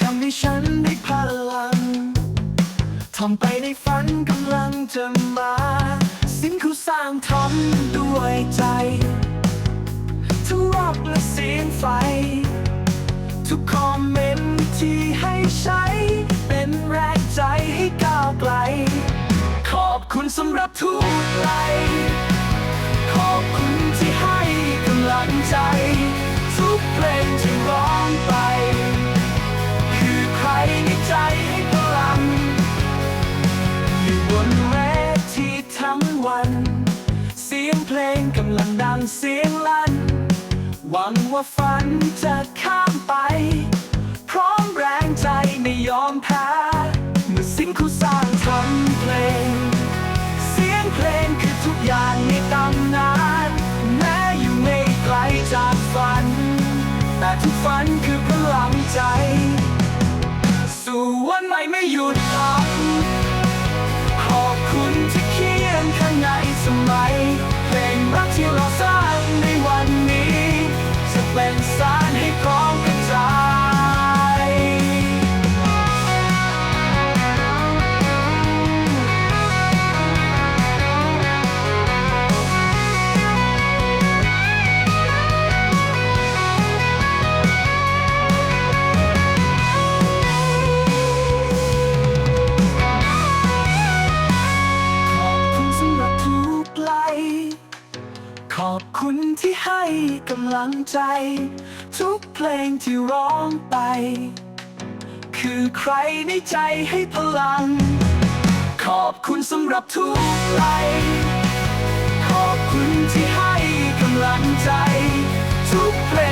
ทำให้ฉันได้พลังทำไปในฝันกำลังจะมา สิ่งคู่สร้างทำด้วยใจทุกรอบและเสียงไฟ ทุกคอมเมนต์ที่ให้ใช้ เป็นแรงใจให้ก้าวไกล ขอบคุณสำหรับทุกไลขอบคุณที่ให้กำลังใจ เสียงลั่น หวังว่าฝันจะข้ามไป พร้อมแรงใจไม่ยอมแพ้เมื่อสิ่งคู่สร้างทำเพลง เสียงเพลงคือทุกอย่างในตำ กำลังใจ ทุกเพลงที่ร้องไป คือใครในใจให้พลัง ขอบคุณสำหรับทุกไลค์ขอบคุณที่ให้กำลังใจ ทุกเพลง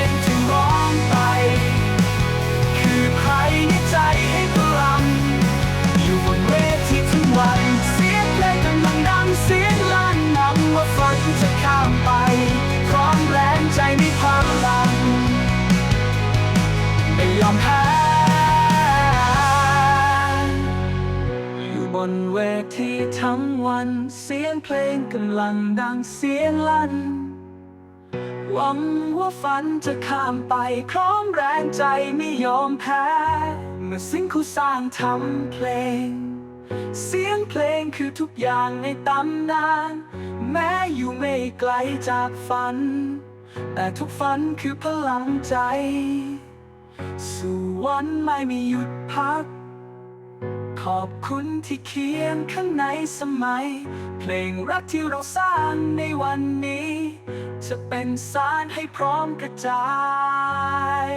งเพลงกำลังดังเสียงลั่น หวังว่าฝันจะข้ามไปพร้อมแรงใจไม่ยอมแพ้ เมื่อสิ่งคู่สร้างทำเพลง เสียงเพลงคือทุกอย่างในตำนาน แม้อยู่ไม่ไกลจากฝัน แต่ทุกฝันคือพลังใจ สู่วันไม่มีหยุดพัก ขอบคุณที่เขียนข้างในสมัย เพลงรักที่เราสร้างในวันนี้ จะเป็นสารให้พร้อมกระจาย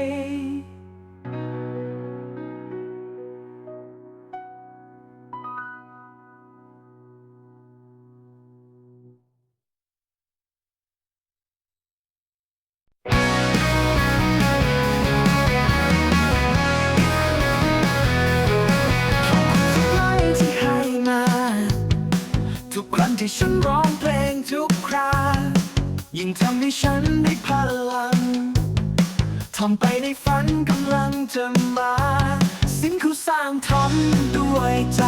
ที่ฉันร้องเพลงทุกครายิ่งทำให้ฉันได้พลังทำไปในฝันกำลังจะมา สิ่งเขาสร้างทำด้วยใจ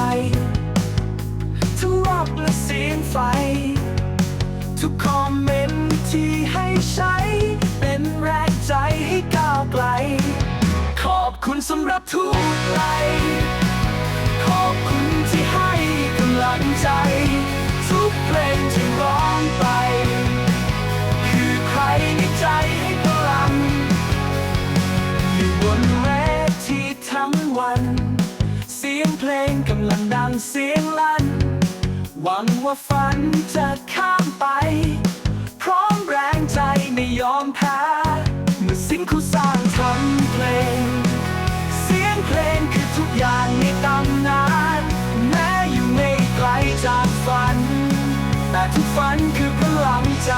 ทั้งรอบและเสียงไฟ ทุกคอมเมนต์ที่ให้ใช้ เป็นแรงใจให้ก้าวไกล ขอบคุณสำหรับทุกไลค์ หวังว่าฝันจะข้ามไป พร้อมแรงใจไม่ยอมแพ้ เมื่อสิ่งคู่สร้างทำเพลง เสียงเพลงคือทุกอย่างในตำนาน แม้อยู่ไม่ไกลจากฝัน แต่ทุกฝันคือพลังใจ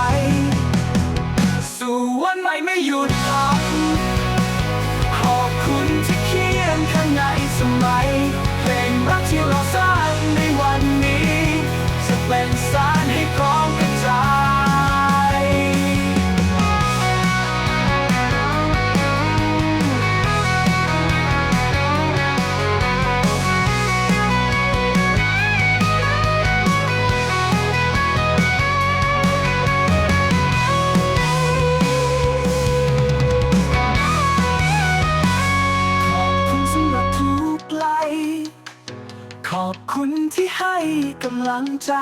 คุณที่ให้กำลังใจ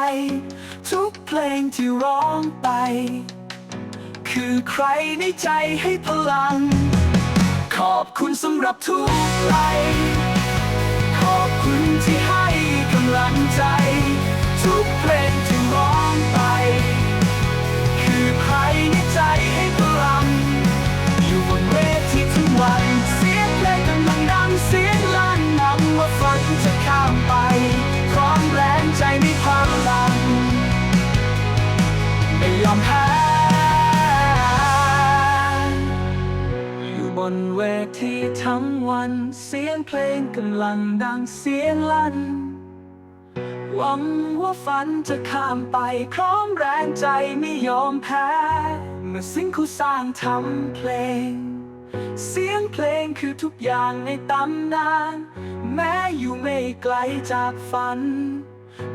ทุกเพลงที่ร้องไป คือใครในใจให้พลัง ขอบคุณสำหรับทุกไล บนเวทีทั้งวัน เสียงเพลงกำลังดังเสียงลั่น หวังว่าฝันจะข้ามไปพร้อมแรงใจไม่ยอมแพ้ เมื่อสิ่งคู่สร้างทำเพลง เสียงเพลงคือทุกอย่างในตำนาน แม้อยู่ไม่ไกลจากฝัน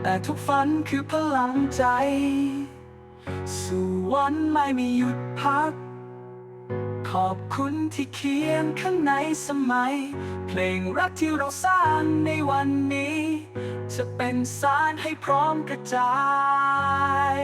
แต่ทุกฝันคือพลังใจ สู่วันไม่มีหยุดพัก ขอบคุณที่เขียนข้างในสมัย เพลงรักที่เราสร้างในวันนี้ จะเป็นสารให้พร้อมกระจาย